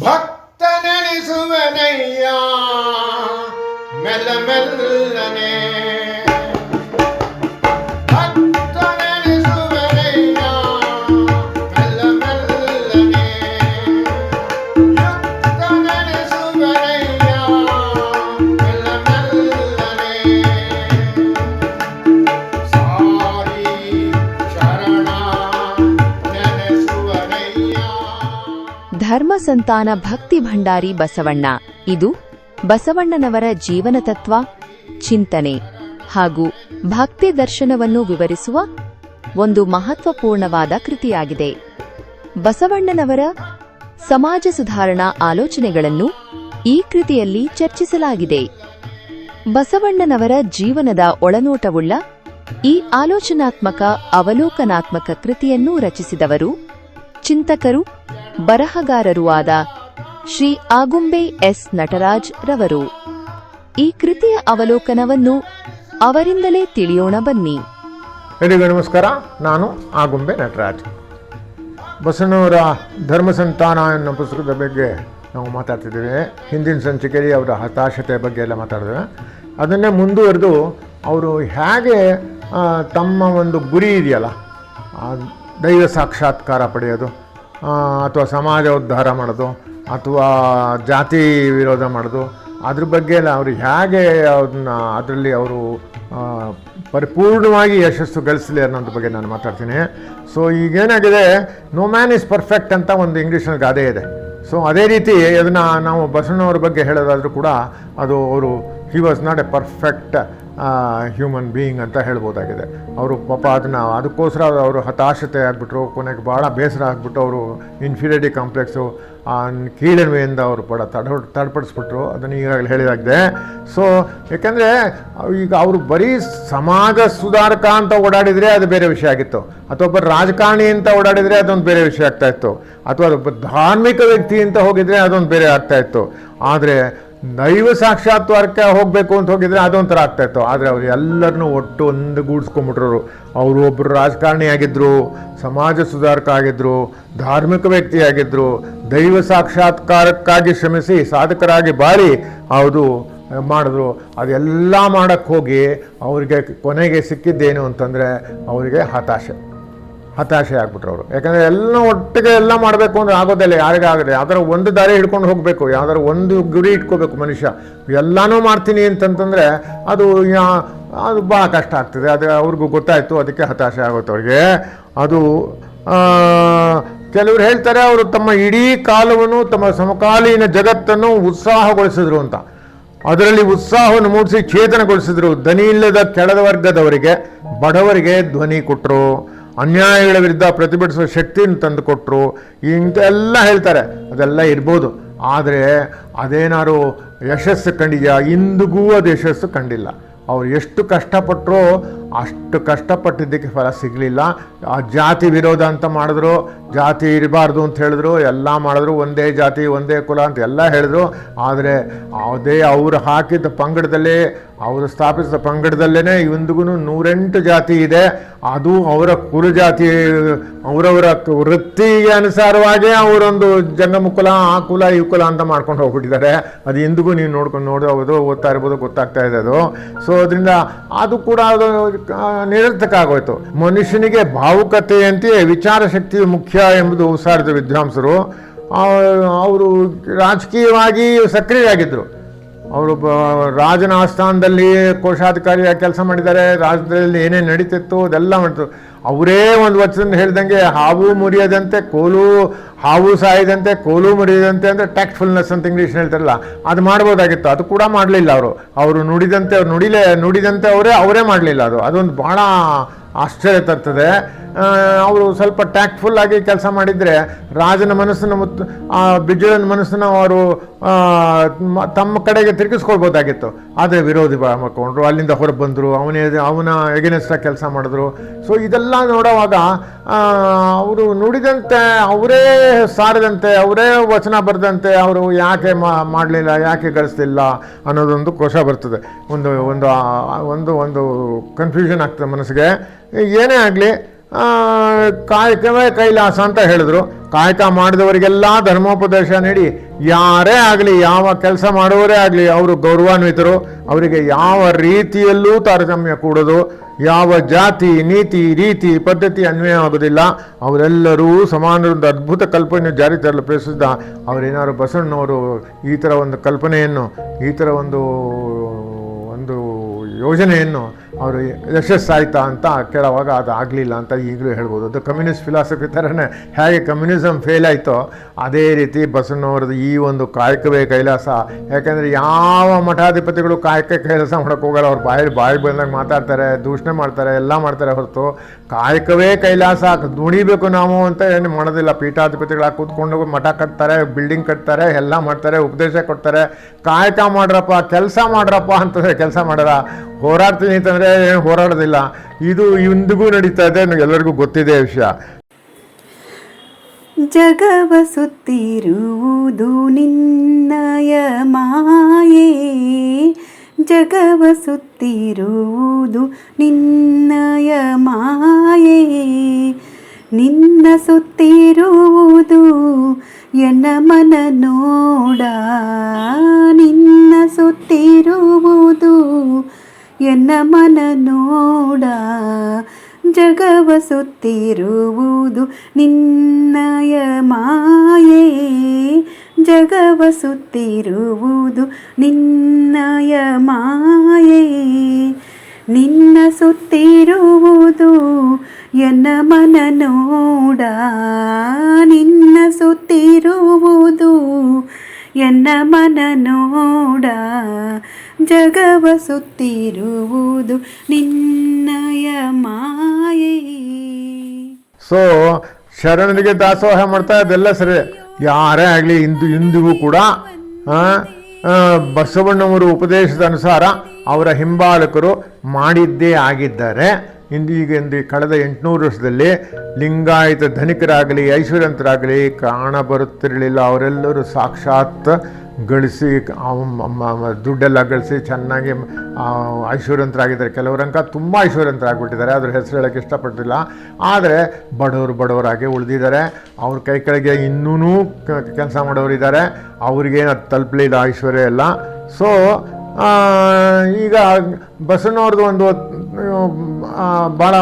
ಭಕ್ತ ನೆನೆಸುವನಯ್ಯ ಮೆಲ್ಲ ಮೆಲ್ಲನೆ ಸಂತಾನ ಭಕ್ತಿ ಭಂಡಾರಿ ಬಸವಣ್ಣ. ಇದು ಬಸವಣ್ಣನವರ ಜೀವನ ತತ್ವ, ಚಿಂತನೆ ಹಾಗೂ ಭಕ್ತಿ ದರ್ಶನವನ್ನು ವಿವರಿಸುವ ಒಂದು ಮಹತ್ವಪೂರ್ಣವಾದ ಕೃತಿಯಾಗಿದೆ. ಬಸವಣ್ಣನವರ ಸಮಾಜ ಸುಧಾರಣಾ ಆಲೋಚನೆಗಳನ್ನು ಈ ಕೃತಿಯಲ್ಲಿ ಚರ್ಚಿಸಲಾಗಿದೆ. ಬಸವಣ್ಣನವರ ಜೀವನದ ಒಳನೋಟವುಳ್ಳ ಈ ಆಲೋಚನಾತ್ಮಕ ಅವಲೋಕನಾತ್ಮಕ ಕೃತಿಯನ್ನು ರಚಿಸಿದವರು ಚಿಂತಕರು, ಬರಹಗಾರರೂ ಆದ ಶ್ರೀ ಆಗುಂಬೆ ಎಸ್ ನಟರಾಜ್ ರವರು. ಈ ಕೃತಿಯ ಅವಲೋಕನವನ್ನು ಅವರಿಂದಲೇ ತಿಳಿಯೋಣ ಬನ್ನಿ. ನಮಸ್ಕಾರ. ನಾನು ಆಗುಂಬೆ ನಟರಾಜ್. ಬಸವನವರ ಧರ್ಮ ಸಂತಾನ ಅನ್ನೋ ಪುಸ್ತಕದ ಬಗ್ಗೆ ನಾವು ಮಾತಾಡ್ತಿದ್ದೇವೆ. ಹಿಂದಿನ ಸಂಚಿಕೆಯಲ್ಲಿ ಅವರ ಹತಾಶತೆ ಬಗ್ಗೆ ಎಲ್ಲ ಮಾತಾಡಿದ್ವಿ ಅದನ್ನೇ ಮುಂದುವರೆದು ಅವರು ಹೇಗೆ ತಮ್ಮ ಒಂದು ಗುರಿ ಇದೆಯಲ್ಲ ದೈವ ಸಾಕ್ಷಾತ್ಕಾರ ಪಡೆಯೋದು ಅಥವಾ ಸಮಾಜ ಉದ್ಧಾರ ಮಾಡೋದು, ಅಥವಾ ಜಾತಿ ವಿರೋಧ ಮಾಡೋದು, ಅದ್ರ ಬಗ್ಗೆ ಎಲ್ಲ ಅವರು ಹೇಗೆ ಅದನ್ನ ಅದರಲ್ಲಿ ಅವರು ಪರಿಪೂರ್ಣವಾಗಿ ಯಶಸ್ಸು ಗಳಿಸಲಿ ಅನ್ನೋದ್ರ ಬಗ್ಗೆ ನಾನು ಮಾತಾಡ್ತೀನಿ. ಸೊ ಈಗೇನಾಗಿದೆ ನೋ ಮ್ಯಾನ್ ಇಸ್ ಪರ್ಫೆಕ್ಟ್ ಅಂತ ಒಂದು ಇಂಗ್ಲೀಷ್ನಲ್ಲಿ ಗಾದೆ ಇದೆ. ಸೊ ಅದೇ ರೀತಿ ಅದನ್ನು ನಾವು ಬಸವಣ್ಣವ್ರ ಬಗ್ಗೆ ಹೇಳೋದಾದರೂ ಕೂಡ ಅದು ಅವರು he was not a perfect human being ಅಂತ ಹೇಳ್ಬೋದಾಗಿದೆ. ಅವರು ಪಾಪ ಅದನ್ನು ಅದಕ್ಕೋಸ್ಕರ ಅವರು ಹತಾಶತೆ ಆಗಿಬಿಟ್ರು, ಕೊನೆಗೆ ಭಾಳ ಬೇಸರ ಆಗಿಬಿಟ್ಟು ಅವರು ಇನ್ಫೀರಿಯರಿಟಿ ಕಾಂಪ್ಲೆಕ್ಸು ಕೀಳರಿಮೆಯಿಂದ ಅವರು ಪಡ ತಡ, ತಡಪಡಿಸ್ಬಿಟ್ರು, ಅದನ್ನು ಈಗಾಗಲೇ ಹೇಳಿದಾಗಿದೆ. ಸೊ ಏಕೆಂದರೆ ಈಗ ಅವರು ಬರೀ ಸಮಾಜ ಸುಧಾರಕ ಅಂತ ಓಡಾಡಿದರೆ ಅದು ಬೇರೆ ವಿಷಯ ಆಗಿತ್ತು. ಅಥವಾ ಒಬ್ಬ ರಾಜಕಾರಣಿ ಅಂತ ಓಡಾಡಿದರೆ ಅದೊಂದು ಬೇರೆ ವಿಷಯ ಆಗ್ತಾಯಿತ್ತು ಅಥವಾ ಒಬ್ಬ ಧಾರ್ಮಿಕ ವ್ಯಕ್ತಿ ಅಂತ ಹೋಗಿದರೆ ಅದೊಂದು ಬೇರೆ ಆಗ್ತಾಯಿತ್ತು ಆದರೆ ದೈವ ಸಾಕ್ಷಾತ್ಕಾರಕ್ಕೆ ಹೋಗಬೇಕು ಅಂತ ಹೋಗಿದ್ರೆ ಅದೊಂಥರ ಆಗ್ತಾಯಿತ್ತು ಆದರೆ ಅವ್ರು ಎಲ್ಲರನ್ನೂ ಒಟ್ಟು ಒಂದು ಗೂಡಿಸ್ಕೊಂಡ್ಬಿಟ್ರು. ಅವರು ಒಬ್ಬರು ರಾಜಕಾರಣಿ ಆಗಿದ್ದರು ಸಮಾಜ ಸುಧಾರಕ ಆಗಿದ್ದರು ಧಾರ್ಮಿಕ ವ್ಯಕ್ತಿ ಆಗಿದ್ದರು ದೈವ ಸಾಕ್ಷಾತ್ಕಾರಕ್ಕಾಗಿ ಶ್ರಮಿಸಿ ಸಾಧಕರಾಗಿ ಬಾಳಿ ಅವರು ಮಾಡಿದ್ರು. ಅದೆಲ್ಲ ಮಾಡೋಕ್ಕೆ ಹೋಗಿ ಅವರಿಗೆ ಕೊನೆಗೆ ಸಿಕ್ಕಿದ್ದೇನು ಅಂತಂದರೆ ಅವರಿಗೆ ಹತಾಶೆ. ಹತಾಶೆ ಆಗ್ಬಿಟ್ರು ಅವರು. ಯಾಕಂದರೆ ಎಲ್ಲ ಒಟ್ಟಿಗೆ ಎಲ್ಲ ಮಾಡಬೇಕು ಅಂದರೆ ಆಗೋದಿಲ್ಲ ಯಾರಿಗಾಗದೆ ಯಾವ್ದಾರು ಒಂದು ದಾರಿ ಹಿಡ್ಕೊಂಡು ಹೋಗಬೇಕು, ಯಾವ್ದಾರು ಒಂದು ಗುರಿ ಇಟ್ಕೋಬೇಕು ಮನುಷ್ಯ. ಎಲ್ಲನೂ ಮಾಡ್ತೀನಿ ಅಂತಂತಂದರೆ ಅದು ಅದು ಭಾಳ ಕಷ್ಟ ಆಗ್ತದೆ. ಅದು ಅವ್ರಿಗೂ ಗೊತ್ತಾಯಿತು, ಅದಕ್ಕೆ ಹತಾಶೆ ಆಗುತ್ತೆ ಅವ್ರಿಗೆ. ಅದು ಕೆಲವರು ಹೇಳ್ತಾರೆ, ಅವರು ತಮ್ಮ ಇಡೀ ಕಾಲವನ್ನು, ತಮ್ಮ ಸಮಕಾಲೀನ ಜಗತ್ತನ್ನು ಉತ್ಸಾಹಗೊಳಿಸಿದ್ರು ಅಂತ. ಅದರಲ್ಲಿ ಉತ್ಸಾಹವನ್ನು ಮೂಡಿಸಿ ಚೇತನಗೊಳಿಸಿದ್ರು. ದನಿ ಇಲ್ಲದ ಕೆಳದ ವರ್ಗದವರಿಗೆ ಬಡವರಿಗೆ ಧ್ವನಿ ಕೊಟ್ಟರು ಅನ್ಯಾಯಗಳ ವಿರುದ್ಧ ಪ್ರತಿಭಟಿಸುವ ಶಕ್ತಿಯನ್ನು ತಂದು ಕೊಟ್ಟರು ಇಂತೆಲ್ಲ ಹೇಳ್ತಾರೆ. ಅದೆಲ್ಲ ಇರ್ಬೋದು. ಆದರೆ ಅದೇನಾರು ಯಶಸ್ಸು ಕಂಡಿದೆಯಾ? ಇಂದಿಗೂ ಅದು ಯಶಸ್ಸು ಕಂಡಿಲ್ಲ. ಅವ್ರು ಎಷ್ಟು ಕಷ್ಟಪಟ್ಟರು ಅಷ್ಟು ಕಷ್ಟಪಟ್ಟಿದ್ದಕ್ಕೆ ಫಲ ಸಿಗಲಿಲ್ಲ. ಆ ಜಾತಿ ವಿರೋಧ ಅಂತ ಮಾಡಿದ್ರು, ಜಾತಿ ಇರಬಾರ್ದು ಅಂತ ಹೇಳಿದ್ರು, ಎಲ್ಲ ಮಾಡಿದ್ರು, ಒಂದೇ ಜಾತಿ, ಒಂದೇ ಕುಲ ಅಂತ ಎಲ್ಲ ಹೇಳಿದ್ರು. ಆದರೆ ಅದೇ ಅವರು ಹಾಕಿದ ಪಂಗಡದಲ್ಲೇ, ಅವರು ಸ್ಥಾಪಿಸಿದ ಪಂಗಡದಲ್ಲೇ ಇವಂದಿಗೂ ನೂರೆಂಟು ಜಾತಿ ಇದೆ. ಅದು ಅವರ ಕುಲ ಜಾತಿ, ಅವರವರ ವೃತ್ತಿಗೆ ಅನುಸಾರವಾಗಿ ಅವರೊಂದು ಜಂಗಮ ಕುಲ ಆ ಕುಲ, ಈ ಕುಲ ಅಂತ ಮಾಡ್ಕೊಂಡು ಹೋಗ್ಬಿಟ್ಟಿದ್ದಾರೆ. ಅದು ಇಂದಿಗೂ ನೀವು ನೋಡ್ಕೊಂಡು ನೋಡಬಹುದು ಓದ್ತಾ ಇರ್ಬೋದು, ಗೊತ್ತಾಗ್ತಾ ಇದೆ ಅದು. ಸೊ ಅದರಿಂದ ಅದು ಕೂಡ ಅದು ನಿರರ್ಥಕ ಆಗೋಯ್ತು. ಮನುಷ್ಯನಿಗೆ ಭಾವುಕತೆಯಂತೆ ವಿಚಾರ ಶಕ್ತಿಯು ಮುಖ್ಯ ಎಂಬುದು ಸಾರಿದ ವಿದ್ವಾಂಸರು. ಅವರು ರಾಜಕೀಯವಾಗಿ ಸಕ್ರಿಯರಾಗಿದ್ದರು ಅವರು ರಾಜನ ಆಸ್ಥಾನದಲ್ಲಿ ಕೋಶಾಧಿಕಾರಿಯಾಗಿ ಕೆಲಸ ಮಾಡಿದ್ದಾರೆ. ರಾಜ್ಯದಲ್ಲಿ ಏನೇನು ನಡೀತಿತ್ತು ಅದೆಲ್ಲ ಮಾಡಿದ್ರು ಅವರೇ ಒಂದು ವಚನ ಹೇಳ್ದಂಗೆ ಹಾವು ಮುರಿಯದಂತೆ, ಕೋಲು ಹಾವು ಸಾಯದಂತೆ, ಕೋಲು ಮುರಿಯದಂತೆ ಅಂದರೆ ಟ್ಯಾಕ್ಟ್ಫುಲ್ನೆಸ್ ಅಂತ ಇಂಗ್ಲೀಷ್ ಹೇಳ್ತಾರಲ್ಲ, ಅದು ಮಾಡ್ಬೋದಾಗಿತ್ತು. ಅದು ಕೂಡ ಮಾಡಲಿಲ್ಲ ಅವರು. ಅವರು ನುಡಿದಂತೆ, ಅವ್ರು ನುಡಿಲೇ, ನುಡಿದಂತೆ ಅವರೇ ಅವರೇ ಮಾಡಲಿಲ್ಲ ಅದು. ಅದೊಂದು ಭಾಳ ಆಶ್ಚರ್ಯ ತರ್ತದೆ. ಅವರು ಸ್ವಲ್ಪ ಟ್ಯಾಕ್ಟ್ಫುಲ್ ಆಗಿ ಕೆಲಸ ಮಾಡಿದರೆ ರಾಜನ ಮನಸ್ಸನ್ನು ಮುತ್ತು, ಆ ಬಿಜ್ಜಳನ ಮನಸ್ಸನ್ನು ಅವರು ತಮ್ಮ ಕಡೆಗೆ ತಿರುಗಿಸ್ಕೊಳ್ಬೋದಾಗಿತ್ತು. ಆದರೆ ವಿರೋಧಿ ಮಾಡ್ಕೊಂಡ್ರು ಅಲ್ಲಿಂದ ಹೊರಗೆ ಬಂದರು ಅವನೇ ಅವನ ಎಗನೆಸ್ಟಾಗಿ ಕೆಲಸ ಮಾಡಿದ್ರು. ಸೊ ಇದೆಲ್ಲ ನೋಡುವಾಗ ಅವರು ನುಡಿದಂತೆ, ಅವರೇ ಸಾರದಂತೆ, ಅವರೇ ವಚನ ಬರೆದಂತೆ ಅವರು ಯಾಕೆ ಮಾಡಲಿಲ್ಲ, ಯಾಕೆ ಗಳಿಸ್ಲಿಲ್ಲ ಅನ್ನೋದೊಂದು ಕೋಶ ಬರ್ತದೆ. ಒಂದು ಒಂದು ಒಂದು ಒಂದು ಕನ್ಫ್ಯೂಷನ್ ಆಗ್ತದೆ ಮನಸ್ಸಿಗೆ. ಏನೇ ಆಗಲಿ ಕಾಯಕವೇ ಕೈಲಾಸ ಅಂತ ಹೇಳಿದ್ರು. ಕಾಯಕ ಮಾಡಿದವರಿಗೆಲ್ಲ ಧರ್ಮೋಪದೇಶ ನೀಡಿ. ಯಾರೇ ಆಗಲಿ, ಯಾವ ಕೆಲಸ ಮಾಡುವವರೇ ಆಗಲಿ, ಅವರು ಗೌರವಾನ್ವಿತರು. ಅವರಿಗೆ ಯಾವ ರೀತಿಯಲ್ಲೂ ತಾರತಮ್ಯ ಕೂಡದು. ಯಾವ ಜಾತಿ, ನೀತಿ, ರೀತಿ, ಪದ್ಧತಿ ಅನ್ವಯ ಆಗೋದಿಲ್ಲ ಅವರೆಲ್ಲರೂ ಸಮಾನರೊಂದು ಅದ್ಭುತ ಕಲ್ಪನೆಯನ್ನು ಜಾರಿ ತರಲು ಪ್ರಯತ್ನಿಸಿದ ಅವರೇನಾದ್ರು ಬಸವಣ್ಣವರು ಈ ಥರ ಒಂದು ಕಲ್ಪನೆಯನ್ನು, ಈ ಥರ ಒಂದು ಒಂದು ಯೋಜನೆಯನ್ನು ಅವರು ಯಶಸ್ಸಾಯ್ತಾ ಅಂತ ಕೇಳೋವಾಗ ಅದು ಆಗಲಿಲ್ಲ ಅಂತ ಈಗಲೂ ಹೇಳ್ಬೋದು. ಅದು ಕಮ್ಯುನಿಸ್ಟ್ ಫಿಲಾಸಫಿ ಥರನೇ ಹೇಗೆ ಕಮ್ಯುನಿಸಮ್ ಫೇಲ್ ಆಯಿತೋ ಅದೇ ರೀತಿ ಬಸವನವ್ರದ್ದು ಈ ಒಂದು ಕಾಯಕವೇ ಕೈಲಾಸ. ಯಾಕೆಂದರೆ ಯಾವ ಮಠಾಧಿಪತಿಗಳು ಕಾಯಕ ಕೈಲಾಸ ಮಾಡೋಕ್ಕೆ ಹೋಗಲ್ಲ. ಅವ್ರು ಬಾಯಿ ಬಾಯಿ ಬಂದಾಗ ಮಾತಾಡ್ತಾರೆ, ದೂಷಣೆ ಮಾಡ್ತಾರೆ, ಎಲ್ಲ ಮಾಡ್ತಾರೆ ಹೊರತು ಕಾಯಕವೇ ಕೈಲಾಸ. ದುಡಿಬೇಕು ನಾವು ಅಂತ ಏನು ಮಾಡೋದಿಲ್ಲ. ಪೀಠಾಧಿಪತಿಗಳಾಗಿ ಕೂತ್ಕೊಂಡು ಮಠ ಕಟ್ತಾರೆ ಬಿಲ್ಡಿಂಗ್ ಕಟ್ತಾರೆ, ಎಲ್ಲ ಮಾಡ್ತಾರೆ, ಉಪದೇಶ ಕೊಡ್ತಾರೆ. ಕಾಯಕ ಮಾಡ್ರಪ್ಪ, ಕೆಲಸ ಮಾಡ್ರಪ್ಪ ಅಂತಂದರೆ ಕೆಲಸ ಮಾಡಲ್ಲ. ಹೋರಾಡ್ತೀನಿ ಅಂತಂದರೆ ಏನು ಹೋರಾಡೋದಿಲ್ಲ. ಇದು ಇಂದಿಗೂ ನಡೀತಾ ಇದೆ ಎಲ್ಲರಿಗೂ ಗೊತ್ತಿದೆ ವಿಷಯ. ಜಗವ ಸುತ್ತಿರುವುದು ನಿನ್ನಯ ಮಾಯೆ ಜಗವ ಸುತ್ತಿರುವುದು ನಿನ್ನಯ ಮಾಯೆ ನಿನ್ನ ಸುತ್ತಿರುವುದು ಎನ್ನ ಮನ ನೋಡ. ನಿನ್ನ ಸುತ್ತಿರುವುದು ಎನ್ನ ಮನ ನೋಡ ಜಗವ ಸುತ್ತಿರುವುದು ನಿನ್ನಯ ಮಾಯೆ. ಜಗವ ಸುತ್ತಿರುವುದು ನಿನ್ನಯ ಮಾಯೆ. ನಿನ್ನ ಸುತ್ತಿರುವುದು ಎನ್ನ ಮನ ನೋಡ, ನಿನ್ನ ಸುತ್ತಿರುವುದು ಎನ್ನ ಮನ ನೋಡ, ಜಗವ ಸುತ್ತಿರುವುದು ನಿನ್ನಯ ಮಾಯೆ. ಸೊ ಶರಣನಿಗೆ ದಾಸೋಹ ಮಾಡ್ತಾ ಅದೆಲ್ಲ ಸರಿ. ಯಾರೇ ಆಗಲಿ ಇಂದು ಇಂದಿಗೂ ಕೂಡ ಬಸವಣ್ಣವರು ಉಪದೇಶದ ಅನುಸಾರ ಅವರ ಹಿಂಬಾಲಕರು ಮಾಡಿದ್ದೇ ಆಗಿದ್ದಾರೆ. ಇಂದು ಈಗ ಕಳೆದ ಎಂಟುನೂರು ವರ್ಷದಲ್ಲಿ ಲಿಂಗಾಯತ ಧನಿಕರಾಗಲಿ ಐಶ್ವರ್ಯಂತರಾಗಲಿ ಕಾಣ ಬರುತ್ತಿರಲಿಲ್ಲ. ಅವರೆಲ್ಲರೂ ಸಾಕ್ಷಾತ್ ಗಳಿಸಿ ದುಡ್ಡೆಲ್ಲ ಗಳಿಸಿ ಚೆನ್ನಾಗಿ ಐಶ್ವರ್ಯವಂತರಾಗಿದ್ದಾರೆ. ಕೆಲವರಂಕ ತುಂಬ ಐಶ್ವರ್ಯವಂತರಾಗ್ಬಿಟ್ಟಿದ್ದಾರೆ. ಅದ್ರ ಹೆಸರು ಹೇಳೋಕ್ಕೆ ಇಷ್ಟಪಡ್ತಿಲ್ಲ ಆದರೆ ಬಡವರು ಬಡವರಾಗಿ ಉಳಿದಿದ್ದಾರೆ. ಅವ್ರ ಕೈ ಕೆಳಗೆ ಇನ್ನೂ ಕೆಲಸ ಮಾಡೋರಿದ್ದಾರೆ. ಅವ್ರಿಗೇನು ಅದು ತಲುಪಲಿಲ್ಲ ಐಶ್ವರ್ಯ ಎಲ್ಲ. ಸೊ ಈಗ ಬಸವನವ್ರದ್ದು ಒಂದು ಭಾಳ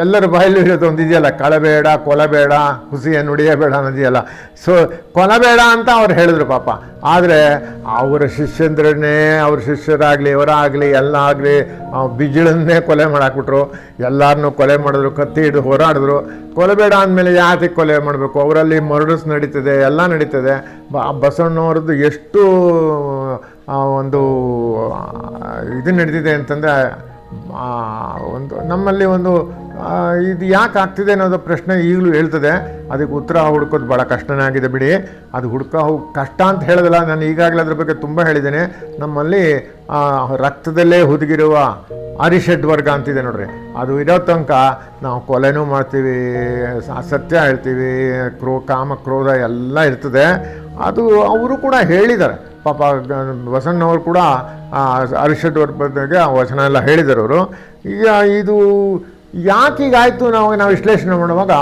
ಎಲ್ಲರ ಬಾಯಲ್ಲಿ ಇರೋದು ಒಂದು ಇದೆಯಲ್ಲ, ಕಳಬೇಡ, ಕೊಲಬೇಡ ಹುಸಿಯ ನುಡಿಯಬೇಡ ಅನ್ನೋದಿದೆಯಲ್ಲ ಸೊ ಕೊಲಬೇಡ ಅಂತ ಅವ್ರು ಹೇಳಿದ್ರು ಪಾಪ. ಆದರೆ ಅವರ ಶಿಷ್ಯಂದ್ರನ್ನೇ, ಅವ್ರ ಶಿಷ್ಯರಾಗಲಿ ಇವರಾಗಲಿ ಎಲ್ಲ ಆಗಲಿ ಬಿಜಿಳನ್ನೇ ಕೊಲೆ ಮಾಡಾಕ್ಬಿಟ್ರು. ಎಲ್ಲರನ್ನೂ ಕೊಲೆ ಮಾಡಿದ್ರು, ಕತ್ತಿ ಹಿಡಿದು ಹೋರಾಡಿದ್ರು. ಕೊಲಬೇಡ ಅಂದಮೇಲೆ ಯಾಕೆ ಕೊಲೆ ಮಾಡಬೇಕು? ಅವರಲ್ಲಿ ಮರಡಸ್ ನಡೀತದೆ, ಎಲ್ಲ ನಡೀತದೆ. ಬ, ಬಸವಣ್ಣವ್ರದ್ದು ಎಷ್ಟು ಒಂದು ಇದು ನಡೆದಿದೆ ಅಂತಂದರೆ ಒಂದು ನಮ್ಮಲ್ಲಿ ಒಂದು ಇದು ಯಾಕೆ ಆಗ್ತಿದೆ ಅನ್ನೋದು ಪ್ರಶ್ನೆ ಈಗಲೂ ಹೇಳ್ತದೆ. ಅದಕ್ಕೆ ಉತ್ತರ ಹುಡ್ಕೋದು ಭಾಳ ಕಷ್ಟನೇ ಆಗಿದೆ ಬಿಡಿ. ಅದು ಹುಡ್ಕೋ ಕಷ್ಟ ಅಂತ ಹೇಳಿದಲ್ಲ, ನಾನು ಈಗಾಗಲೇ ಅದ್ರ ಬಗ್ಗೆ ತುಂಬ ಹೇಳಿದ್ದೇನೆ. ನಮ್ಮಲ್ಲಿ ರಕ್ತದಲ್ಲೇ ಹುದುಗಿರುವ ಅರಿಷಡ್ ವರ್ಗ ಅಂತಿದೆ ನೋಡ್ರಿ. ಅದು ಇರೋ ತನಕ ನಾವು ಕೊಲೆನೂ ಮಾಡ್ತೀವಿ, ಅಸತ್ಯ ಸತ್ಯ ಹೇಳ್ತೀವಿ, ಕ್ರೋ ಕಾಮ ಕ್ರೋಧ ಎಲ್ಲ ಇರ್ತದೆ. ಅದು ಅವರು ಕೂಡ ಹೇಳಿದ್ದಾರೆ. ಪಾಪ ಬಸವಣ್ಣವ್ರು ಕೂಡ ಅರಿಷಡ್ ವರ್ಗದಾಗೆ ಆ ವಚನ ಎಲ್ಲ ಹೇಳಿದರು ಅವರು. ಈಗ ಇದು ಯಾಕೆ ಹೀಗಾಯಿತು ನಾವು ನಾವು ವಿಶ್ಲೇಷಣೆ ಮಾಡುವಾಗ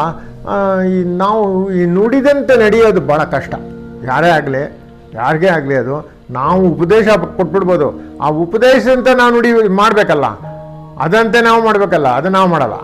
ಈ ನಾವು ಈ ನುಡಿದಂತೆ ನಡೆಯೋದು ಭಾಳ ಕಷ್ಟ. ಯಾರೇ ಆಗಲಿ, ಯಾರಿಗೇ ಆಗಲಿ ಅದು, ನಾವು ಉಪದೇಶ ಕೊಟ್ಬಿಡ್ಬೋದು. ಆ ಉಪದೇಶದಂತೆ ನಾವು ನುಡಿ ಮಾಡಬೇಕಲ್ಲ, ಅದಂತೆ ನಾವು ಮಾಡಬೇಕಲ್ಲ, ಅದು ನಾವು ಮಾಡಲ್ಲ.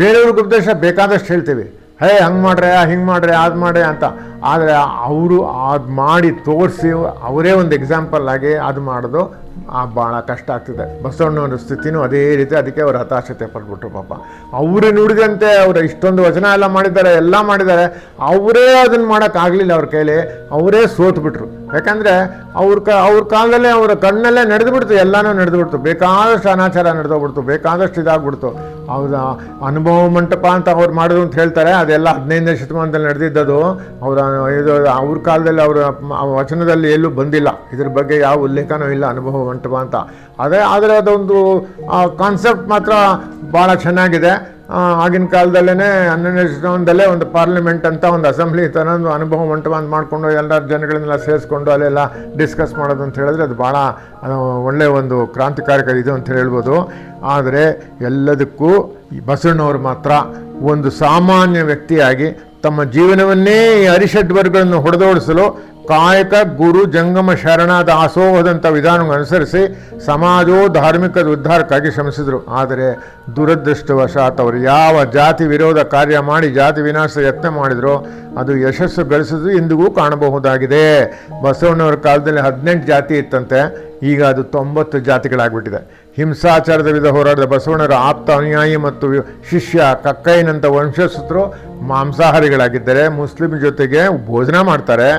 ಬೇರೆಯವ್ರಿಗೆ ಉಪದೇಶ ಬೇಕಾದಷ್ಟು ಹೇಳ್ತೀವಿ. ಹೇ, ಹಂಗೆ ಮಾಡ್ರೆ, ಹಿಂಗೆ ಮಾಡ್ರೆ ಅದು ಮಾಡ್ರೆ ಅಂತ. ಆದರೆ ಅವರು ಅದು ಮಾಡಿ ತೋರಿಸಿ ಅವರೇ ಒಂದು ಎಕ್ಸಾಂಪಲ್ ಆಗಿ ಅದು ಮಾಡೋದು. ಆ ಭಾಳ ಕಷ್ಟ ಆಗ್ತಿದೆ. ಬಸವಣ್ಣವ್ರ ಸ್ಥಿತಿನೂ ಅದೇ ರೀತಿ ಅದಕ್ಕೆ ಅವರು ಹತಾಶತೆ ಪಟ್ಬಿಟ್ರು ಪಾಪ. ಅವರೇ ನುಡಿದಂತೆ ಅವರು ಇಷ್ಟೊಂದು ವಚನ ಎಲ್ಲ ಮಾಡಿದ್ದಾರೆ ಎಲ್ಲ ಮಾಡಿದ್ದಾರೆ. ಅವರೇ ಅದನ್ನು ಮಾಡೋಕ್ಕಾಗಲಿಲ್ಲ ಅವ್ರ ಕೈಲಿ. ಅವರೇ ಸೋತ್ಬಿಟ್ರು. ಯಾಕಂದರೆ ಅವ್ರ ಕ, ಅವ್ರ ಕಾಲದಲ್ಲೇ ಅವರ ಕಣ್ಣಲ್ಲೇ ನಡೆದುಬಿಡ್ತು, ಎಲ್ಲನೂ ನಡೆದುಬಿಡ್ತು. ಬೇಕಾದಷ್ಟು ಅನಾಚಾರ ನಡೆದೋಗ್ಬಿಡ್ತು ಬೇಕಾದಷ್ಟು ಇದಾಗ್ಬಿಡ್ತು. ಅವ್ರ ಅನುಭವ ಮಂಟಪ ಅಂತ ಅವ್ರು ಮಾಡಿದ್ರು ಅಂತ ಹೇಳ್ತಾರೆ. ಅದೆಲ್ಲ ಹದಿನೈದನೇ ಶತಮಾನದಲ್ಲಿ ನಡೆದಿದ್ದದು. ಅವರ, ಇದು ಅವ್ರ ಕಾಲದಲ್ಲಿ ಅವರ ವಚನದಲ್ಲಿ ಎಲ್ಲೂ ಬಂದಿಲ್ಲ. ಇದ್ರ ಬಗ್ಗೆ ಯಾವ ಉಲ್ಲೇಖನೂ ಇಲ್ಲ ಅನುಭವ ಮಂಟಪ ಅಂತ. ಅದೇ, ಆದರೆ ಅದೊಂದು ಕಾನ್ಸೆಪ್ಟ್ ಮಾತ್ರ ಭಾಳ ಚೆನ್ನಾಗಿದೆ. ಆಗಿನ ಕಾಲದಲ್ಲೇ ಹನ್ನೊಂದನೇ ಶತಮಾನದಲ್ಲೇ ಒಂದು ಪಾರ್ಲಿಮೆಂಟ್ ಅಂತ ಒಂದು ಅಸೆಂಬ್ಲಿ ಥರ ಒಂದು ಅನುಭವ ಮಂಟಪ ಅಂತ ಮಾಡಿಕೊಂಡು ಎಲ್ಲ ಜನಗಳನ್ನೆಲ್ಲ ಸೇರಿಸ್ಕೊಂಡು ಅಲ್ಲೆಲ್ಲ ಡಿಸ್ಕಸ್ ಮಾಡೋದು ಅಂತ ಹೇಳಿದ್ರೆ ಅದು ಭಾಳ ಒಳ್ಳೆಯ ಒಂದು ಕ್ರಾಂತಿಕಾರಕ ಇದು ಅಂತ ಹೇಳ್ಬೋದು. ಆದರೆ ಎಲ್ಲದಕ್ಕೂ ಬಸವಣ್ಣವರು ಮಾತ್ರ ಒಂದು ಸಾಮಾನ್ಯ ವ್ಯಕ್ತಿಯಾಗಿ ತಮ್ಮ ಜೀವನವನ್ನೇ ಈ ಅರಿಷಡ್ ವರ್ಗಗಳನ್ನು ಹೊಡೆದೋಡಿಸಲು ಕಾಯಕ ಗುರು ಜಂಗಮ ಶರಣ ದಾಸೋಹದಂಥ ವಿಧಾನವನ್ನು ಅನುಸರಿಸಿ ಸಮಾಜೋ ಧಾರ್ಮಿಕದ ಉದ್ಧಾರಕ್ಕಾಗಿ ಶ್ರಮಿಸಿದರು. ಆದರೆ ದುರದೃಷ್ಟವಶಾತ್ ಅವರು ಯಾವ ಜಾತಿ ವಿರೋಧ ಕಾರ್ಯ ಮಾಡಿ ಜಾತಿ ವಿನಾಶ ಯತ್ನ ಮಾಡಿದ್ರು ಅದು ಯಶಸ್ಸು ಗಳಿಸಿದ್ರು ಇಂದಿಗೂ ಕಾಣಬಹುದಾಗಿದೆ. ಬಸವಣ್ಣವರ ಕಾಲದಲ್ಲಿ ಹದಿನೆಂಟು ಜಾತಿ ಇತ್ತಂತೆ, ಈಗ ಅದು ತೊಂಬತ್ತು ಜಾತಿಗಳಾಗ್ಬಿಟ್ಟಿದೆ. ಹಿಂಸಾಚಾರದ ವಿಧ ಹೋರಾಡಿದ ಬಸವಣ್ಣರ ಆಪ್ತ ಅನುಯಾಯಿ ಮತ್ತು ಶಿಷ್ಯ ಕಕ್ಕೈನಂಥ ವಂಶಸ್ಥರು ಮಾಂಸಾಹಾರಿಗಳಾಗಿದ್ದರೆ ಮುಸ್ಲಿಂ ಜೊತೆಗೆ ಭೋಜನ ಮಾಡ್ತಾರೆ.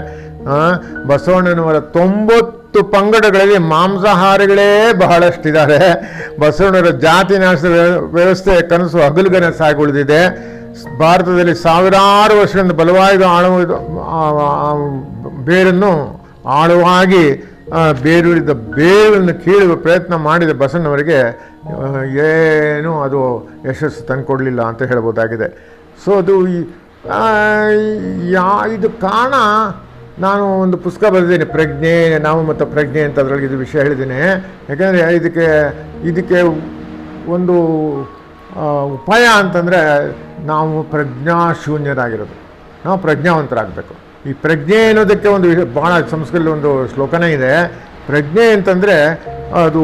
ಬಸವಣ್ಣನವರ ತೊಂಬತ್ತು ಪಂಗಡಗಳಲ್ಲಿ ಮಾಂಸಾಹಾರಿಗಳೇ ಬಹಳಷ್ಟಿದ್ದಾರೆ ಬಸವಣ್ಣರ ಜಾತಿ ನಾಶದ ವ್ಯ- ವ್ಯವಸ್ಥೆ ಕನಸು ಹಗಲುಗನ ಸಾಗಿ ಉಳಿದಿದೆ ಭಾರತದಲ್ಲಿ ಸಾವಿರಾರು ವರ್ಷದಿಂದ ಬಲವಾದ ಆಳುವುದು ಬೇರನ್ನು ಆಳವಾಗಿ ಬೇರೂರಿದ್ದ ಬೇರೂರಿದ ಬೇರನ್ನು ಕೀಳುವ ಪ್ರಯತ್ನ ಮಾಡಿದ ಬಸವಣ್ಣವರಿಗೆ ಏನು ಅದು ಯಶಸ್ಸು ತಂದುಕೊಡಲಿಲ್ಲ ಅಂತ ಹೇಳ್ಬೋದಾಗಿದೆ. ಸೊ ಅದು ಯಾ ಇದು ಕಾರಣ ನಾನು ಒಂದು ಪುಸ್ತಕ ಬರೆದಿದ್ದೀನಿ, ಪ್ರಜ್ಞೆ ನಾವು ಮತ್ತು ಪ್ರಜ್ಞೆ ಅಂತ ಅದರೊಳಗೆ ಇದು ವಿಷಯ ಹೇಳಿದ್ದೀನಿ. ಯಾಕೆಂದರೆ ಇದಕ್ಕೆ ಇದಕ್ಕೆ ಒಂದು ಉಪಾಯ ಅಂತಂದರೆ ನಾವು ಪ್ರಜ್ಞಾಶೂನ್ಯರಾಗಿರೋದು ನಾವು ಪ್ರಜ್ಞಾವಂತರಾಗಬೇಕು. ಈ ಪ್ರಜ್ಞೆ ಅನ್ನೋದಕ್ಕೆ ಒಂದು ಭಾಳ ಸಂಸ್ಕೃತದಲ್ಲಿ ಒಂದು ಶ್ಲೋಕನೇ ಇದೆ. ಪ್ರಜ್ಞೆ ಅಂತಂದರೆ ಅದು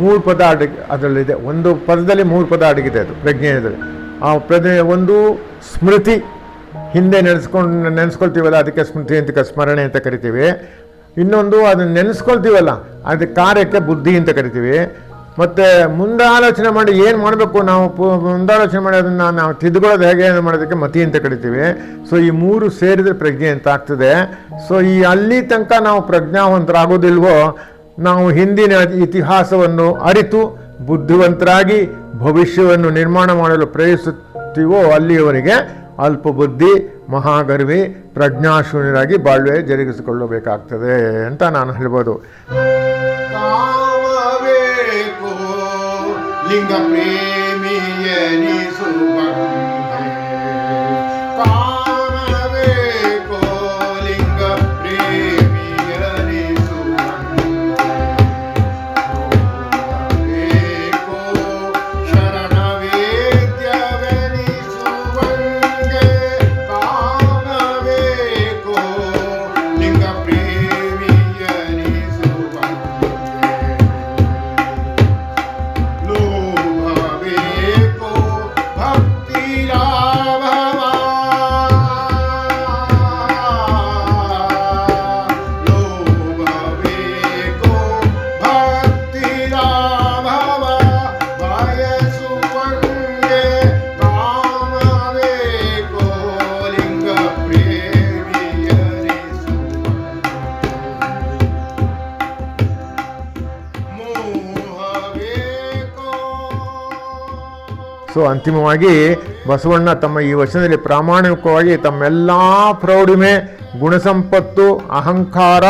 ಮೂರು ಪದ ಅಡಗಿ ಅದರಲ್ಲಿದೆ. ಒಂದು ಪದದಲ್ಲಿ ಮೂರು ಪದ ಅಡಗಿದೆ ಅದು ಪ್ರಜ್ಞೆ ಅದರಲ್ಲಿ ಆ ಪ್ರಜ್ಞೆ ಒಂದು ಸ್ಮೃತಿ ಹಿಂದೆ ನೆನೆಸ್ಕೊಂಡು ನೆನೆಸ್ಕೊಳ್ತೀವಲ್ಲ, ಅದಕ್ಕೆ ಸ್ಮೃತಿ ಅಂತ ಸ್ಮರಣೆ ಅಂತ ಕರಿತೀವಿ. ಇನ್ನೊಂದು ಅದನ್ನು ನೆನೆಸ್ಕೊಳ್ತೀವಲ್ಲ ಅದಕ್ಕೆ ಕಾರ್ಯಕ್ಕೆ ಬುದ್ಧಿ ಅಂತ ಕರಿತೀವಿ. ಮತ್ತು ಮುಂದಾಲೋಚನೆ ಮಾಡಿ ಏನು ಮಾಡಬೇಕು, ನಾವು ಮುಂದಾಲೋಚನೆ ಮಾಡಿ ಅದನ್ನು ನಾವು ತಿದ್ದುಕೊಳ್ಳೋದು ಹೇಗೆ ಮಾಡೋದಕ್ಕೆ ಮತಿ ಅಂತ ಕರಿತೀವಿ. ಸೊ ಈ ಮೂರು ಸೇರಿದರೆ ಪ್ರಜ್ಞೆ ಅಂತ ಆಗ್ತದೆ. ಸೊ ಈ ಅಲ್ಲಿ ತನಕ ನಾವು ಪ್ರಜ್ಞಾವಂತರಾಗೋದಿಲ್ವೋ, ನಾವು ಹಿಂದಿನ ಇತಿಹಾಸವನ್ನು ಅರಿತು ಬುದ್ಧಿವಂತರಾಗಿ ಭವಿಷ್ಯವನ್ನು ನಿರ್ಮಾಣ ಮಾಡಲು ಪ್ರಯತ್ನಿಸುತ್ತೀವೋ ಅಲ್ಲಿಯವರೆಗೆ ಅಲ್ಪ ಬುದ್ಧಿ ಮಹಾಗರ್ವಿ ಪ್ರಜ್ಞಾಶೂನ್ಯರಾಗಿ ಬಾಳ್ವೆ ಜರುಗಿಸಿಕೊಳ್ಳಬೇಕಾಗ್ತದೆ ಅಂತ ನಾನು ಹೇಳ್ಬೋದು. ಲಿಂಗ ಪ್ರೇಮಿಯನಿಸು ಅಂತಿಮವಾಗಿ ಬಸವಣ್ಣ ತಮ್ಮ ಈ ವಚನದಲ್ಲಿ ಪ್ರಾಮಾಣಿಕವಾಗಿ ತಮ್ಮೆಲ್ಲ ಪ್ರೌಢಿಮೆ, ಗುಣಸಂಪತ್ತು, ಅಹಂಕಾರ,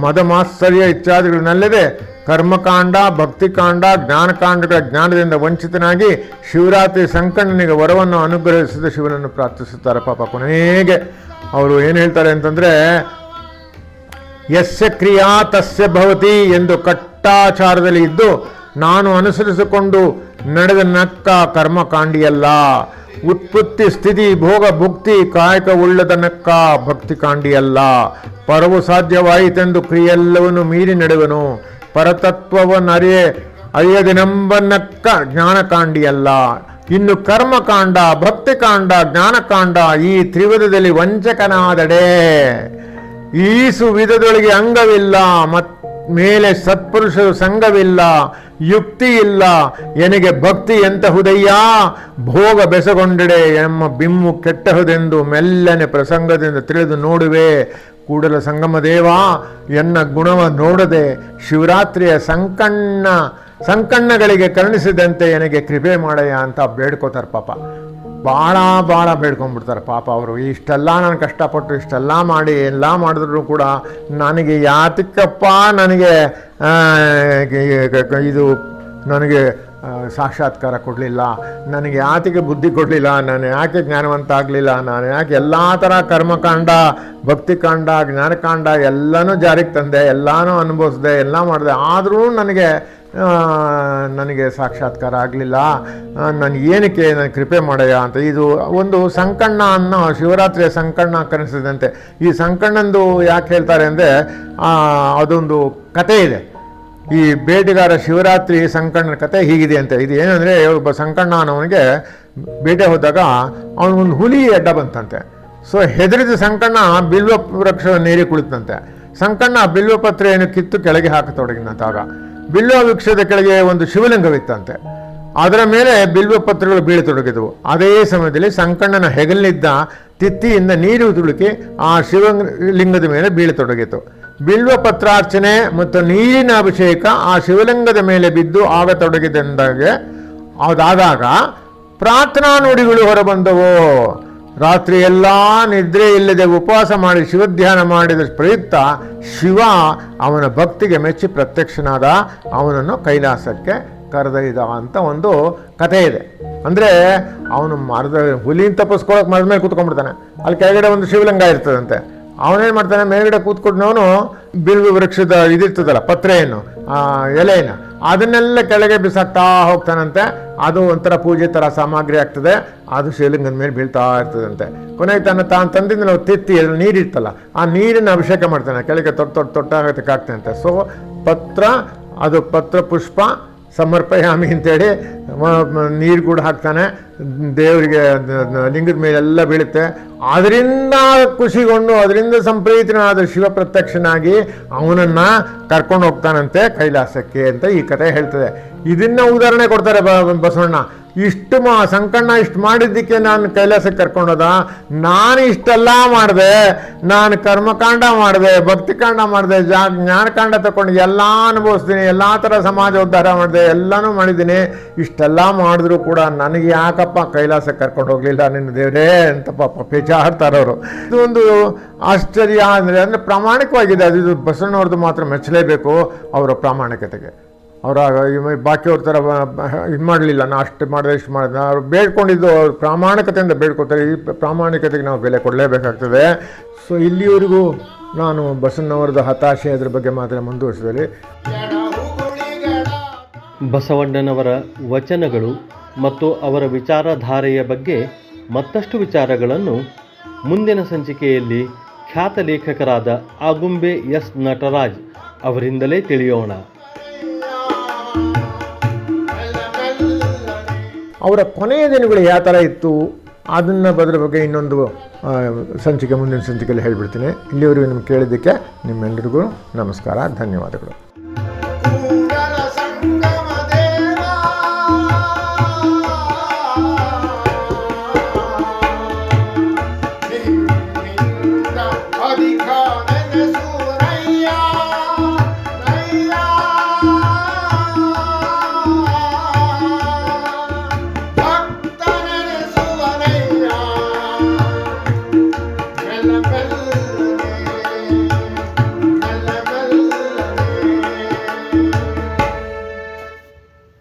ಮದಮಾತ್ಸರ್ಯ ಇತ್ಯಾದಿಗಳನ್ನಲ್ಲದೆ ಕರ್ಮಕಾಂಡ, ಭಕ್ತಿಕಾಂಡ, ಜ್ಞಾನಕಾಂಡಗಳ ಜ್ಞಾನದಿಂದ ವಂಚಿತನಾಗಿ ಶಿವರಾತ್ರಿ ಸಂಕಣ್ಣನಿಗೆ ವರವನ್ನು ಅನುಗ್ರಹಿಸಿದ ಶಿವನನ್ನು ಪ್ರಾರ್ಥಿಸುತ್ತಾರೆ. ಪಾಪ ಕೊನೆಗೆ ಅವರು ಏನು ಹೇಳ್ತಾರೆ ಅಂತಂದರೆ, ಯಸ್ಯ ಕ್ರಿಯಾ ತಸ್ಯ ಭವತಿ ಎಂದು ಕಟ್ಟಾಚಾರದಲ್ಲಿ ಇದ್ದು ನಾನು ಅನುಸರಿಸಿಕೊಂಡು ನಡೆದ ನಕ್ಕ ಕರ್ಮಕಾಂಡಿಯಲ್ಲ. ಉತ್ಪತ್ತಿ, ಸ್ಥಿತಿ, ಭೋಗ, ಭುಕ್ತಿ, ಕಾಯಕ ಉಳ್ಳದ ನಕ್ಕ ಭಕ್ತಿ ಕಾಂಡಿಯಲ್ಲ ಪರವು ಸಾಧ್ಯವಾಯಿತೆಂದು ಕ್ರಿಯೆಲ್ಲವನ್ನು ಮೀರಿ ನಡೆವನು. ಪರತತ್ವವನ್ನು ಅರಿಯ ಅಯ್ಯದಿನಂಬನಕ್ಕ ಜ್ಞಾನಕಾಂಡಿಯಲ್ಲ. ಇನ್ನು ಕರ್ಮಕಾಂಡ, ಭಕ್ತಿಕಾಂಡ, ಜ್ಞಾನಕಾಂಡ ಈ ತ್ರಿವಿಧದಲ್ಲಿ ವಂಚಕನಾದಡೆ. ಈಸು ವಿಧದೊಳಗೆ ಅಂಗವಿಲ್ಲ ಮತ್ ಮೇಲೆ ಸತ್ಪುರುಷರು ಸಂಘವಿಲ್ಲ ಯುಕ್ತಿ ಇಲ್ಲ ಎನಗೆ ಭಕ್ತಿ ಎಂತಹುದಯ್ಯ ಭೋಗ ಬೆಸಗೊಂಡೆಡೆ ಎಮ್ಮ ಬಿಮ್ಮು ಕೆಟ್ಟಹುದೆಂದು ಮೆಲ್ಲನೆ ಪ್ರಸಂಗದಿಂದ ತಿಳಿದು ನೋಡುವೆ. ಕೂಡಲ ಸಂಗಮ ದೇವ, ಎನ್ನ ಗುಣವ ನೋಡದೆ ಶಿವರಾತ್ರಿಯ ಸಂಕಣ್ಣ, ಸಂಕಣ್ಣಗಳಿಗೆ ಕರುಣಿಸಿದಂತೆ ನನಗೆ ಕೃಪೆ ಮಾಡಯ್ಯ ಅಂತ ಬೇಡ್ಕೋತಾರೆ ಪಾಪ. ಭಾಳ ಭಾಳ ಬೇಡ್ಕೊಂಡ್ಬಿಡ್ತಾರೆ. ಪಾಪ ಅವರು, ಇಷ್ಟೆಲ್ಲ ನಾನು ಕಷ್ಟಪಟ್ಟು, ಇಷ್ಟೆಲ್ಲ ಮಾಡಿ, ಎಲ್ಲ ಮಾಡಿದ್ರು ಕೂಡ ನನಗೆ ಯಾತಕ್ಕಪ್ಪ ನನಗೆ ಇದು ನನಗೆ ಸಾಕ್ಷಾತ್ಕಾರ ಕೊಡಲಿಲ್ಲ, ನನಗೆ ಯಾತಿಗೆ ಬುದ್ಧಿ ಕೊಡಲಿಲ್ಲ, ನಾನು ಯಾಕೆ ಜ್ಞಾನವಂತ ಆಗಲಿಲ್ಲ, ನಾನು ಯಾಕೆ ಎಲ್ಲ ಥರ ಕರ್ಮಕಾಂಡ ಭಕ್ತಿಕಾಂಡ ಜ್ಞಾನಕಾಂಡ ಎಲ್ಲನೂ ಜಾರಿಗೆ ತಂದೆ, ಎಲ್ಲನೂ ಅನುಭವಿಸಿದೆ, ಎಲ್ಲ ಮಾಡಿದೆ, ಆದರೂ ನನಗೆ ನನಗೆ ಸಾಕ್ಷಾತ್ಕಾರ ಆಗಲಿಲ್ಲ. ನಾನು ಏನಕ್ಕೆ ನನಗೆ ಕೃಪೆ ಮಾಡಯ್ಯ ಅಂತ. ಇದು ಒಂದು ಸಂಕಣ್ಣ ಅನ್ನೋ ಶಿವರಾತ್ರಿಯ ಸಂಕಣ್ಣ ಕರೆಸಿದಂತೆ ಈ ಸಂಕಣ್ಣಂದು ಯಾಕೆ ಹೇಳ್ತಾರೆ ಅಂದರೆ ಅದೊಂದು ಕತೆ ಇದೆ. ಈ ಬೇಟೆಗಾರ ಶಿವರಾತ್ರಿ ಸಂಕಣ್ಣನ ಕತೆ ಹೀಗಿದೆ ಅಂತ. ಇದು ಏನಂದರೆ, ಒಬ್ಬ ಸಂಕಣ್ಣ ಅನ್ನೋನಿಗೆ ಬೇಟೆ ಹೋದಾಗ ಅವನಿಗೊಂದು ಹುಲಿ ಅಡ್ಡ ಬಂತಂತೆ. ಸೊ, ಹೆದರಿದ ಸಂಕಣ್ಣ ಬಿಲ್ವ ವೃಕ್ಷ ನೀರಿ ಕುಳಿತಂತೆ. ಸಂಕಣ್ಣ ಬಿಲ್ವ ಪತ್ರೆಯನ್ನು ಕಿತ್ತು ಕೆಳಗೆ ಹಾಕತೊಡಗಿನಂತಾಗ. ಬಿಲ್ವ ವೃಕ್ಷದ ಕೆಳಗೆ ಒಂದು ಶಿವಲಿಂಗವಿತ್ತಂತೆ. ಅದರ ಮೇಲೆ ಬಿಲ್ವ ಪತ್ರಗಳು ಬೀಳತೊಡಗಿದವು. ಅದೇ ಸಮಯದಲ್ಲಿ ಸಂಕಣ್ಣನ ಹೆಗಲಿದ್ದ ತಿತ್ತಿಯಿಂದ ನೀರು ತುಳುಕಿ ಆ ಶಿವಲಿಂಗದ ಮೇಲೆ ಬೀಳತೊಡಗಿತು. ಬಿಲ್ವ ಪತ್ರಾರ್ಚನೆ ಮತ್ತು ನೀರಿನ ಅಭಿಷೇಕ ಆ ಶಿವಲಿಂಗದ ಮೇಲೆ ಬಿದ್ದು ಆಗತೊಡಗಿದಂದಾಗೆ ಅದಾದಾಗ ಪ್ರಾರ್ಥನಾ ನುಡಿಗಳು ಹೊರಬಂದವು. ರಾತ್ರಿ ಎಲ್ಲ ನಿದ್ರೆ ಇಲ್ಲದೆ ಉಪವಾಸ ಮಾಡಿ ಶಿವಧ್ಯಾನ ಮಾಡಿದ ಪ್ರಯುಕ್ತ ಶಿವ ಅವನ ಭಕ್ತಿಗೆ ಮೆಚ್ಚಿ ಪ್ರತ್ಯಕ್ಷನಾದ ಅವನನ್ನು ಕೈಲಾಸಕ್ಕೆ ಕರೆದೊಯ್ದ ಅಂತ ಒಂದು ಕಥೆ ಇದೆ. ಅಂದರೆ ಅವನು ಮರದ ಹುಲಿನ ತಪ್ಪಿಸ್ಕೊಳಕ್ಕೆ ಮರದ ಮೇಲೆ ಕೂತ್ಕೊಂಡ್ಬಿಡ್ತಾನೆ. ಅಲ್ಲಿ ಕೆಳಗಡೆ ಒಂದು ಶಿವಲಿಂಗ ಇರ್ತದಂತೆ. ಅವನೇನು ಮಾಡ್ತಾನೆ? ಮೇಲ್ಗಡೆ ಕೂತ್ಕೊಂಡವನು ಬಿಲ್ವ ವೃಕ್ಷದ ಇದಿರ್ತದಲ್ಲ, ಪತ್ರೆಯನ್ನು ಎಲೆಯನ್ನು ಅದನ್ನೆಲ್ಲ ಕೆಳಗೆ ಬಿಸಾಕ್ತಾ ಹೋಗ್ತಾನಂತೆ. ಅದು ಒಂಥರ ಪೂಜೆ ಥರ ಸಾಮಗ್ರಿ ಆಗ್ತದೆ. ಅದು ಶಿವಲಿಂಗದ ಮೇಲೆ ಬೀಳ್ತಾ ಇರ್ತದಂತೆ. ಕೊನೆಗೆ ತನ್ನ ತಾನು ತಂದಿಂದ ನಾವು ತಿತ್ತಿ ಅದ್ರಲ್ಲಿ ನೀರಿರ್ತಲ್ಲ, ಆ ನೀರನ್ನು ಅಭಿಷೇಕ ಮಾಡ್ತಾನೆ. ಕೆಳಗೆ ತೊಟ್ಟು ತೊಟ್ಟು ತೊಟ್ಟಾಗತ್ತೆ ಆಗ್ತಾನಂತೆ ಸೊ ಪತ್ರ, ಅದು ಪತ್ರ ಪುಷ್ಪ ಸಮರ್ಪಯಾಮಿ ಅಂತೇಳಿ ನೀರು ಕೂಡ ಹಾಕ್ತಾನೆ. ದೇವರಿಗೆ ಲಿಂಗದ ಮೇಲೆಲ್ಲ ಬೀಳುತ್ತೆ. ಅದರಿಂದ ಖುಷಿಗೊಂಡು ಅದರಿಂದ ಸಂಪ್ರೀತನಾದ ಶಿವ ಪ್ರತ್ಯಕ್ಷನಾಗಿ ಅವನನ್ನು ಕರ್ಕೊಂಡು ಹೋಗ್ತಾನಂತೆ ಕೈಲಾಸಕ್ಕೆ ಅಂತ ಈ ಕಥೆ ಹೇಳ್ತದೆ. ಇದನ್ನ ಉದಾಹರಣೆ ಕೊಡ್ತಾರೆ ಬಸವಣ್ಣ. ಇಷ್ಟು ಮಾ ಸಂಕಣ್ಣ ಇಷ್ಟು ಮಾಡಿದ್ದಕ್ಕೆ ನಾನು ಕೈಲಾಸಕ್ಕೆ ಕರ್ಕೊಂಡೋದ? ನಾನು ಇಷ್ಟೆಲ್ಲ ಮಾಡಿದೆ. ನಾನು ಕರ್ಮಕಾಂಡ ಮಾಡಿದೆ ಭಕ್ತಿಕಾಂಡ ಮಾಡಿದೆ, ಜಾ ಜ್ಞಾನಕಾಂಡ ತಗೊಂಡು ಎಲ್ಲ ಅನುಭವಿಸ್ತೀನಿ, ಎಲ್ಲ ಥರ ಸಮಾಜ ಉದ್ಧಾರ ಮಾಡಿದೆ, ಎಲ್ಲನೂ ಮಾಡಿದ್ದೀನಿ. ಇಷ್ಟೆಲ್ಲ ಮಾಡಿದ್ರು ಕೂಡ ನನಗೆ ಯಾಕಪ್ಪ ಕೈಲಾಸಕ್ಕೆ ಕರ್ಕೊಂಡು ಹೋಗಲಿಲ್ಲ ನಿನ್ನ ದೇವರೇ ಅಂತ ಪಾಪ ಪೇಚಾಡ್ತಾರವರು. ಇದು ಒಂದು ಆಶ್ಚರ್ಯ ಅಂದರೆ ಅಂದರೆ ಪ್ರಾಮಾಣಿಕವಾಗಿದೆ. ಅದು ಇದು ಬಸವಣ್ಣವ್ರದ್ದು ಮಾತ್ರ ಮೆಚ್ಚಲೇಬೇಕು ಅವರ ಪ್ರಾಮಾಣಿಕತೆಗೆ. ಅವರ ಬಾಕಿಯವ್ರ ಥರ ಇದು ಮಾಡಲಿಲ್ಲ, ನಾ ಅಷ್ಟು ಮಾಡಿದೆ, ಇಷ್ಟು ಮಾಡಿದೆ. ಅವ್ರು ಬೇಡ್ಕೊಂಡಿದ್ದು ಅವ್ರು ಪ್ರಾಮಾಣಿಕತೆಯಿಂದ ಬೇಡ್ಕೊತಾರೆ ಈ ಪ್ರಾಮಾಣಿಕತೆಗೆ ನಾವು ಬೆಲೆ ಕೊಡಲೇಬೇಕಾಗ್ತದೆ. ಸೊ ಇಲ್ಲಿವರೆಗೂ ನಾನು ಬಸವಣ್ಣವ್ರದ್ದು ಹತಾಶೆ ಅದ್ರ ಬಗ್ಗೆ ಮಾತ್ರ ಎಡಹುಗುಳಿಗಳ ಬಸವಣ್ಣನವರ ವಚನಗಳು ಮತ್ತು ಅವರ ವಿಚಾರಧಾರೆಯ ಬಗ್ಗೆ ಮತ್ತಷ್ಟು ವಿಚಾರಗಳನ್ನು ಮುಂದಿನ ಸಂಚಿಕೆಯಲ್ಲಿ ಖ್ಯಾತ ಲೇಖಕರಾದ ಆಗುಂಬೆ ಎಸ್ ನಟರಾಜ್ ಅವರಿಂದಲೇ ತಿಳಿಯೋಣ. ಅವರ ಕೊನೆಯ ದಿನಗಳು ಯಾವ ಥರ ಇತ್ತು, ಅದನ್ನು ಬದಲ ಬಗ್ಗೆ ಇನ್ನೊಂದು ಸಂಚಿಕೆ, ಮುಂದಿನ ಸಂಚಿಕೆಯಲ್ಲಿ ಹೇಳಿಬಿಡ್ತೀನಿ. ಇಲ್ಲಿವರೆಗೂ ನಿಮ್ಗೆ ಕೇಳಿದ್ದಕ್ಕೆ ನಿಮ್ಮೆಲ್ಲರಿಗೂ ನಮಸ್ಕಾರ, ಧನ್ಯವಾದಗಳು.